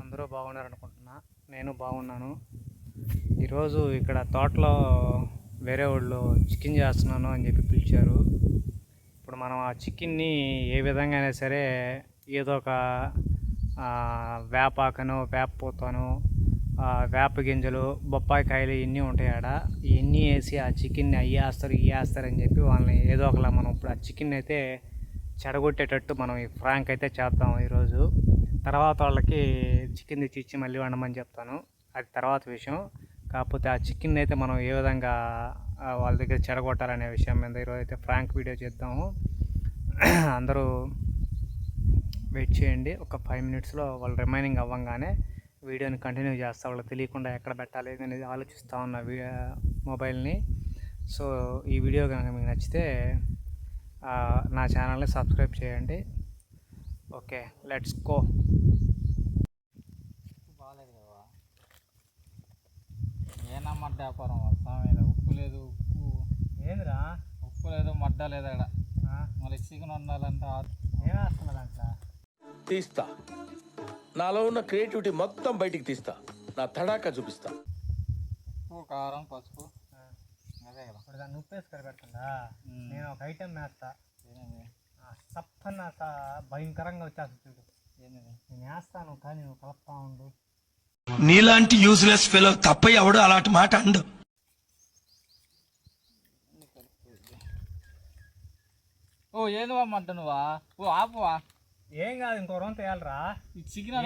అందరూ బాగున్నారు అనుకుంటున్నా నేను బాగున్నాను. ఈరోజు ఇక్కడ తోటలో వేరే వాళ్ళు చికెన్ చేస్తున్నాను అని చెప్పి పిలిచారు. ఇప్పుడు మనం ఆ చికెన్ని ఏ విధంగా అయినా సరే ఏదో ఒక వేపాకను వేప పూతను వేప గింజలు బొప్పాయి కాయలు ఇవన్నీ ఉంటాయి ఆడ ఇవన్నీ వేసి ఆ చికెన్ని అవి వేస్తారు ఇవి వేస్తారు అని చెప్పి వాళ్ళని ఏదో ఒకలా మనం ఇప్పుడు ఆ చికెన్ అయితే చెడగొట్టేటట్టు మనం ఈ ఫ్రాంక్ అయితే చేద్దాం ఈరోజు. తర్వాత వాళ్ళకి చికెన్ తెచ్చి ఇచ్చి మళ్ళీ వండమని చెప్తాను. అది తర్వాత విషయం. కాకపోతే ఆ చికెన్ అయితే మనం ఏ విధంగా వాళ్ళ దగ్గర చెడగొట్టాలనే విషయం మీద ఈరోజు అయితే ఫ్రాంక్ వీడియో చేద్దాము. అందరూ వెయిట్ చేయండి. ఒక ఫైవ్ మినిట్స్లో వాళ్ళు రిమైనింగ్ అవ్వగానే వీడియోని కంటిన్యూ చేస్తా వాళ్ళకి తెలియకుండా ఎక్కడ పెట్టాలి అనేది ఆలోచిస్తూ ఉన్న మొబైల్ని. సో ఈ వీడియో కనుక మీకు నచ్చితే ఆ, నా ఛానల్ని సబ్స్క్రైబ్ చేయండి. Okay let's go. బాగాలేదు కదా. ఏనమ్మ వ్యాపారం? స్వామి ఉప్పు లేదు ఉప్పు. ఏందిరా? ఉప్పు లేదు మడ్డ లేదు అక్కడ మళ్ళీ చికెన్ వండాలంటే ఆ- ఏం వేస్తున్నా దాంట్లో? తీస్తా. నాలో ఉన్న క్రియేటివిటీ మొత్తం బయటికి తీస్తా. నా తడాకా చూపిస్తా. ఉప్పు కారం పసుపు. అదే కదా. ఇప్పుడు దాన్ని ఉప్పు వేసుకొని పెడుతుందా. నేను ఒక ఐటెం వేస్తా. సప్పన్న భయంకరంగా వచ్చేస్తుంది చూడు. నేను వేస్తాను కానీ నువ్వు కలుపుతా ఉండు. నీలాంటి యూజ్లెస్ ఫెలో తప్ప ఎవడు అలాంటి మాట అండు. ఓ ఏంది నువ్వా ఓ ఆపువా. ఏం కాదు ఇంకో రొంత వేయాలరా ఈ చికెన్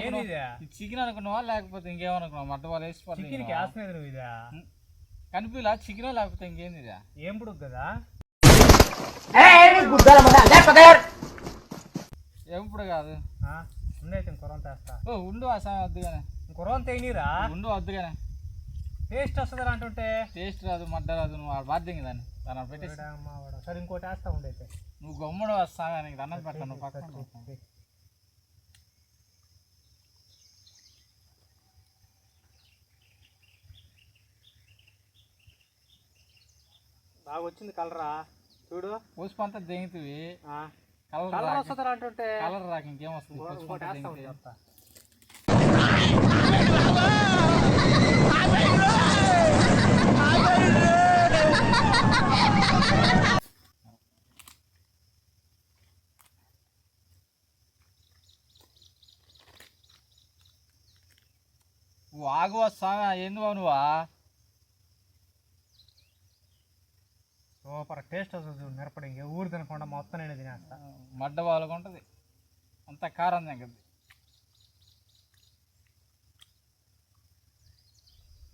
చికెన్ అనుకున్నావా? లేకపోతే ఇంకేమనుకున్నావా? మడ్డ వాళ్ళు వేసి చికెన్ వేస్తున్నది నువ్వు? ఇదా. కనిపిలా? చికెన్ లేకపోతే ఇంకేంది ఇది? ఏం పుడుకు కదా? ఎప్పుడు కాదు? ఆ, ఉండైతే ఇంకో రొంత వేస్తా ఓ ఉండు సాయం వద్దుగానే. ఇంకో రొంత వేయనిరా ఉండు వద్దుగానే. టేస్ట్ వస్తుంది అంటుంటే? టేస్ట్ రాదు మడ్డ రాదు నువ్వు ఆడ బాధ్యం దాన్ని దాన్ని పెట్టేసి. వాడా అమ్మా వాడా. సరే ఇంకోటి వేస్తా ఉండైతే నువ్వు గమ్ముడు వస్తావా నీకు దండం పెడతాను నువ్వు పక్కన బాగా వచ్చింది కలరా చూడు. పసుపు అంతా దెంగుతుంది కలర్ వస్తుంది అంటుంటే? కలర్ రాక ఇంకేం వస్తుంది. చెప్తా. నువ్వు ఆగు వస్తావా? ఏంది బాబు నువ్వా? సూపర్ టేస్ట్ వస్తుంది చూడు మిరపడి. ఇంక ఊరు తినకుండా మొత్తం నేను తినేస్తా. మడ్డ బాగుంటుంది అంత కారం దగ్గరది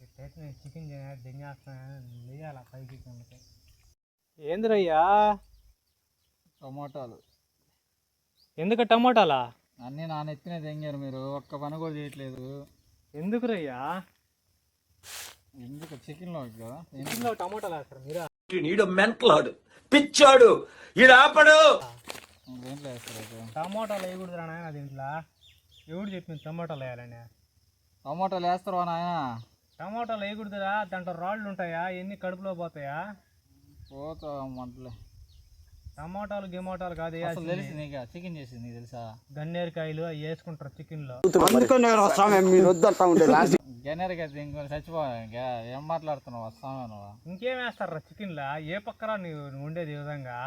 ఇట్టయితే నేను చికెన్ దింగేస్తాను లేయాల పైకి కిందకి ఏందిరయ్యా? టమాటాలు. ఎందుకు టమోటాలా? అన్నీ నా నెత్తిన దెంగారు మీరు ఒక్క పని కూడా చేయట్లేదు. ఎందుకురయ్యా? ఎందుకు? చికెన్లో కదా? చికెన్లో టమోటాలు వేస్తారు మీరా? ఈడు మెంటలాడు. పిచ్చాడు. ఈడు ఆపడు. దేంట్లో వేస్తారు అయితే. టమోటాలు వేయకూడదురా నాయన దీంట్లో. ఎవడు చెప్పింది టమోటాలు వేయాలని? టమాటాలు వేస్తారా నాయన. టమోటాలు వేయకూడదురా. దాంట్లో రాళ్ళు ఉంటాయా? ఎన్ని కడుపులో పోతాయా? పోతా మంటలే టమోటాలు గిమోటాలు కాదు. తెలిసి నీకు చికెన్ చేసింది నీకు తెలుసా? గన్నేరుకాయలు అవి వేసుకుంటారు చికెన్లో. గనేరుగా ఇంకొని చచ్చిపోవాలి ఇంకా? ఏం మాట్లాడుతున్నావు వస్తావా నువ్వు? ఇంకేం వేస్తారా చికెన్లో? ఏ పక్కరా నువ్వు నువ్వు ఉండేది ఈ విధంగా?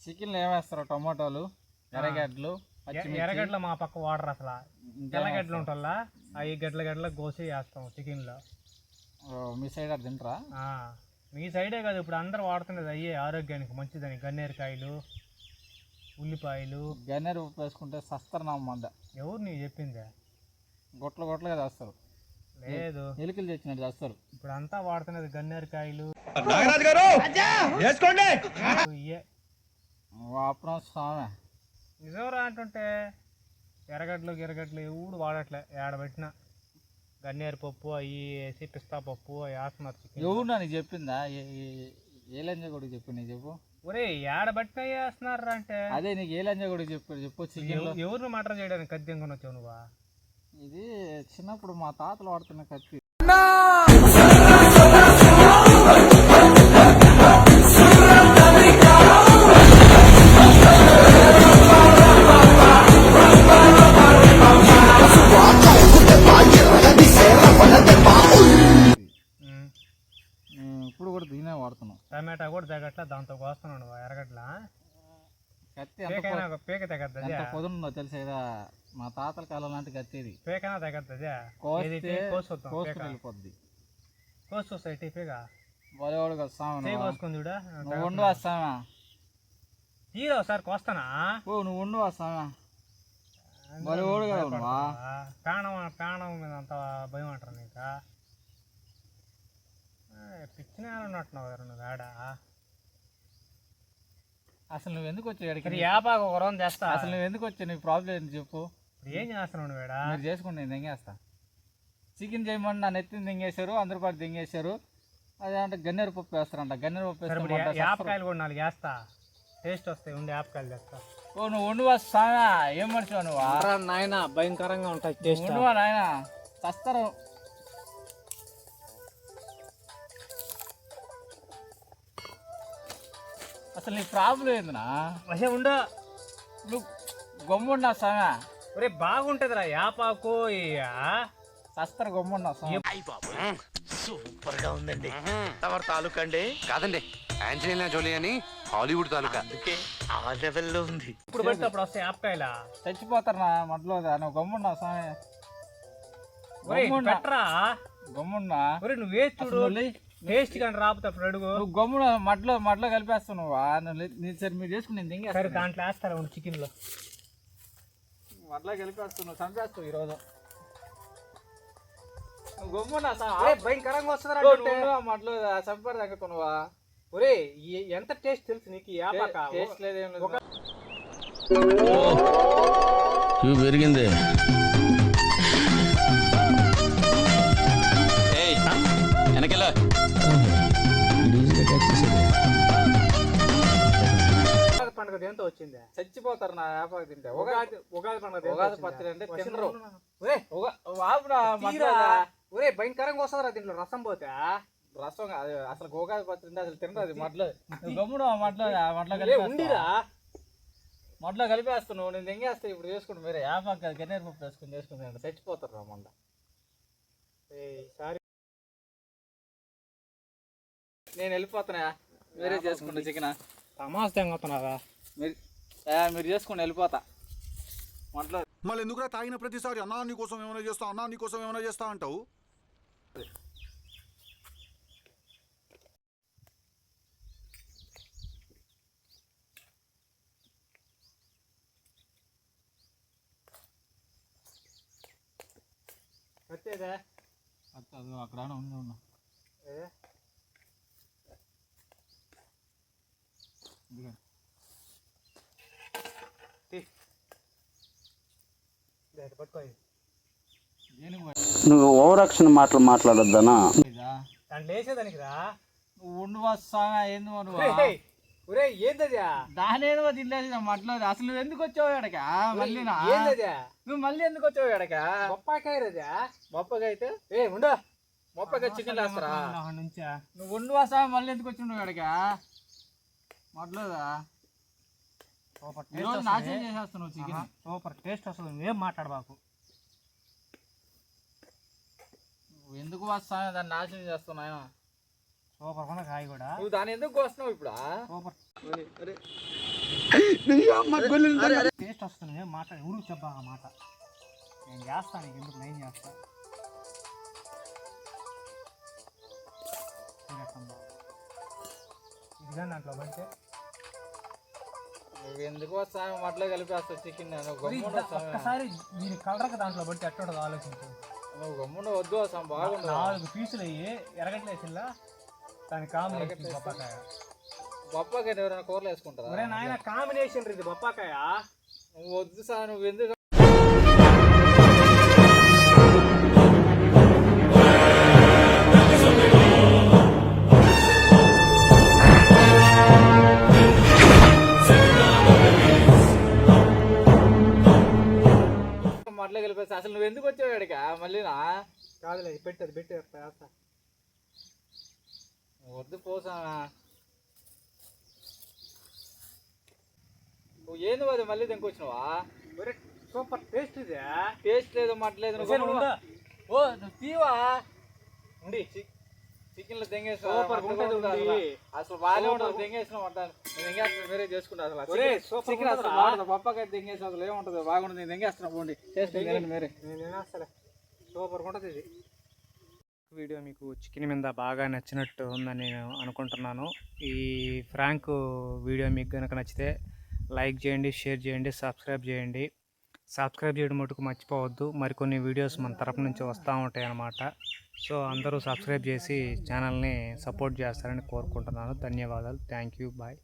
చికెన్లో ఏం వేస్తారు టమాటాలు ఎర్రగడ్డలు ఎర్రగడ్డలు మా పక్క వాడరు అసలు. ఇంకేం తెల్లగడ్డలు ఉంటుందా అవి గడ్డల గడ్డల కోసి వేస్తాం చికెన్లో. ఓ, మీ సైడ్ అది తింటారా? ఆ, మీ సైడే కాదు ఇప్పుడు అందరూ వాడుతున్నది అయ్యే ఆరోగ్యానికి మంచిదని. గన్నేరుకాయలు ఉల్లిపాయలు. గన్నేరు వేసుకుంటే సస్తారు నా మంద. ఎవరు నీకు చెప్పిందే? గొట్టలు గొట్టలుగా చేస్తారు. లేదు. ఎలుకలు తెచ్చినట్టు చేస్తారు. ఇప్పుడు అంతా వాడుతున్నది గన్నేరుకాయలు నాగరాజు గారు! వేసుకోండి! ఇయ్యే. అప్పుడు స్వామి. నిజంరా అంటుంటే ఎర్రగడ్డలు గిరగడ్డలు ఎవడు వాడట్లే ఏడబెట్టిన గన్నేరు పప్పు అవి వేసి పిస్తా పప్పు అవి వేస్తున్నారు చికెన్ ఎవరు నాకు చెప్పిందా? ఏ- లంజ కూడా చెప్పు నీకు చెప్పు. ఒరే ఏడబెట్టిన వేస్తున్నారు అంటే? అదే నీకు ఏ లంజ కూడా చెప్పు చెప్పు చికెన్లో ఎవ- ఎవరిని మటర్ చేయడానికి కత్తి కొని వచ్చావు నువ్వా? ఇది చిన్నప్పుడు మా తాతలు వాడుతున్న కత్తి. టమాటా కూడా తగ్గట్లా దాంతో కోస్తున్నాడు ఎరగట్లా? కత్తి పేకైనా పేక తగ్గద్దు తెలుసా ఇదా? మా తాతల కాలం లాంటి కత్తి ఇది. పేకైనా తగ్గద్దు కోస్తే కోసుకొద్దాం కోసుకుని పేక. వెళ్ళిపోద్ది. కోసుకొస్తాయి టీ పేక? బలేవాడు కోసుకుంది నువ్వు ఉండు వస్తామా తీరా ఒకసారి కోస్తానా? ఓ నువ్వు ఉండు వస్తామా బలేవాడు కదా ప్రాణం ప్రాణం మీద అంత భయం అంటారు నీక? పిచ్చిన ఉన్నట్టున్నావు కదా నువ్వు ఆడ. అసలు నువ్వు ఎందుకు వచ్చావు ఇక్కడికి? యాపాకు ఒక రోజు చేస్తా అసలు నువ్వు ఎందుకు వచ్చావు? నీ ప్రాబ్లం ఏంటి చెప్పు. ఇప్పుడు ఏం చేస్తున్నావు నువ్వు ఈడ? మీరు చేసుకుని నేను దింగేస్తా. చికెన్ చేయమని నా నెత్తిని దింగేశారు అందరి పాటు దింగేశారు. అదే అంటే గన్నేరు పప్పు వేస్తారంట. గన్నేరు పప్పు సరే వేస్తే ఇప్పుడు మంట యా- సస్తారు. యాపకాయలు కూడా నాలుగు వేస్తా. టేస్ట్ వస్తాయి ఉండే యాపకాయలు తెస్తా. ఓ నువ్వు ఉండు వస్తావా ఏం మనిషివా నువ్వా? నాయన భయంకరంగా ఉంటాయి టేస్ట్. ఉండువా నాయన? చస్తారు అసలు నీ ప్రాబ్లం ఏందినా? వచ్చే ఉండు. నువ్వు గమ్మున్నా సామె ఒరే బాగుంటదిరా యాపాకు ఇయ్య. చస్తారు గమ్మున్నా సూపర్గా ఉందండి. ఎవరి తాలూకా అండి? కాదండి ఆంజలీనా జోలీ అని హాలీవుడ్ తాలూకా. అందుకే ఆ లెవెల్లో ఉంది. ఇప్పుడు పడితే అప్పుడు వస్తాయి యాపకాయలా చచ్చిపోతారు నా మట్లో నువ్వు గమ్మున్నా సామె ఒరే గమ్మున్నా. గమ్మున్నా. ఒరే నువ్వే చూడు. అసలు. టేస్ట్ కానీ అప్పుడు అడుగు. నువ్వు గమ్మున మట్లో మట్లో కలిపేస్తావు నువ్వా సరే మీరు చేసుకుని నేను సరే దాంట్లో వేస్తారా ఉండు చికెన్లో మట్లో కలిపేస్తావు నువ్వు చంపేస్తావు ఈరోజు ఒరే, భయంకరంగా వస్తుందిరా అంటే. మట్లో చంపారు తగ్గుతున్నావా ఒరే ఈ- ఎంత టేస్ట్ తెలుసు నీకు టేస్ట్ లేదేం పెరిగిందే. పండుగ దేంతో వచ్చింది. చచ్చిపోతారు నా వ్యాపారం తింటే. ఉగాది ఉగాది పండుగ ఉగాది? పచ్చడి అంటే తినరు. ఒరే. ఒరే భయంకరంగా వస్తుందిరా దీంట్లో రసం పోతే. రసం అసలు ఉగాది పత్రి అంటే అసలు తినరు అది మట్లో గమ్ముడు మట్లో మట్లో కలిపేస్తావా? ఉండిరా. మట్లో కలిపేస్తున్నావు నేను దెంగేస్తా ఇప్పుడు చేసుకుంటు. మీరే యాపాక గన్నేరు పప్పు వేసుకుని చేసుకుని చచ్చిపోతారు రా మొండ ఏయ్, సారీ. నేను వెళ్ళిపోతున్నా. మీరే చేసుకుంటా చికెన్. తమాస్ తెంగుతున్నారా మీరు ఏ, మీరు చేసుకుని వెళ్ళిపోతా. మట్లో మళ్ళీ ఎందుకురా తాగిన ప్రతిసారి అన్నా నీ కోసం ఏమైనా చేస్తా అన్నా నీ కోసం ఏమైనా చేస్తా అంటావు? వచ్చేదా అది అక్కడ ఉంది ఉన్నా ఏ? నువ్వు ఓవరాక్షన్ మాటలు మాట్లాడొద్దనా? వేసేదానికి రా. నువ్వు ఉండు వస్తా ఏంది నువ్వు? ఒరేయ్, ఒరేయ్ ఏందదా? దాని ఏదో తినలేదు మట్లో అసలు నువ్వు ఎందుకు వచ్చావు ఎడక మళ్ళీ ఏందదా? నువ్వు మళ్ళీ ఎందుకు వచ్చావు ఎడక బొప్పాకాయ రదా? బొప్పగా అయితే ఏ ఉండు. బొప్పగా చికెన్ వేస్తారా నుంచా. నువ్వు ఉండు వస్తా మళ్ళీ ఎందుకు వచ్చి నువ్వు ఎడక మట్లేదా సూపర్ ఈ రోజు టేస్ట్ నాశనం చేసేస్తున్నావు చికెన్. సూపర్ టేస్ట్ వస్తుంది. నువ్వేం మాట్లాడబాకు. ఎందుకు వస్తా దాన్ని నాశనం చేస్తున్నావు? సూపర్ కొన కాయ కూడా. నువ్వు దాన్ని ఎందుకు వస్తున్నావు ఇప్పుడు? సూపర్. టేస్ట్ వస్తుంది. నువ్వేం మాట్లాడి ఊరికి చెప్పా ఆ మాట. నేను చేస్తాను నీకు ఎందుకు నేను చేస్తా? ఇదిగా దాంట్లో నువ్వు ఎందుకు వస్తా మట్లో కలిపేస్తావు చికెన్? ఒక్కసారి దీని కలరక దాంట్లో పడితే ఎట్టుండదు ఆలోచించు. నువ్వు గమ్ముండు వద్దు వస్తాం బాగుండు నాలుగు పీసులు అయ్యి ఎరగట్లేసిల్లా దాని కాంబినేషన్ బొప్పాకాయ. బొప్పకైతే ఎవరైనా కూరలు వేసుకుంటారా? నాయన కాంబినేషన్ ఇది బొప్పాకాయ? నువ్వు వద్దు సార్ నువ్వు ఎందుకు కలిపేస్తా అసలు నువ్వు ఎందుకు వచ్చావు ఇక్కడికి? మళ్ళీనా కాదులే పెట్టదు పెట్టి వేస్తా వద్దు పోసా. నువ్వు ఏంది అది మళ్ళీ దింకొచ్చినావా ఒరే సూపర్ టేస్ట్ ఇది. టేస్ట్ లేదు మట్లేదు. ఓ నువ్వు తీవా? ఉండి చికెన్లో దెంగేసిన అసలు బాగానే ఉంటుంది దెంగేసిన ఉంటాను నేను దెంగేస్తున్నా వేరే చేసుకుంటా అసలు. చికెన్ అసలు బాగుంటుంది పప్పకాయ దెంగేసిన అసలు ఏముంటుంది బాగుంటుంది నేను దెంగేస్తున్నా పోండి. చేసుకుంటాను మీరే. నేను అసలు ఉంటుంది ఇది. వీడియో మీకు చికెన్ మీద బాగా నచ్చినట్టు ఉందని నేను అనుకుంటున్నాను. ఈ ఫ్రాంక్ వీడియో మీకు కనుక నచ్చితే లైక్ చేయండి షేర్ చేయండి సబ్స్క్రైబ్ చేయండి. సబ్స్క్రైబ్ చేయడం మటుకు మర్చిపోవద్దు. మరికొన్ని వీడియోస్ మన తరపు నుంచి వస్తూ ఉంటాయి అన్నమాట సో అందరూ సబ్స్క్రైబ్ చేసి ఛానల్ని సపోర్ట్ చేస్తారని కోరుకుంటున్నాను. ధన్యవాదాలు. Thank you. బాయ్.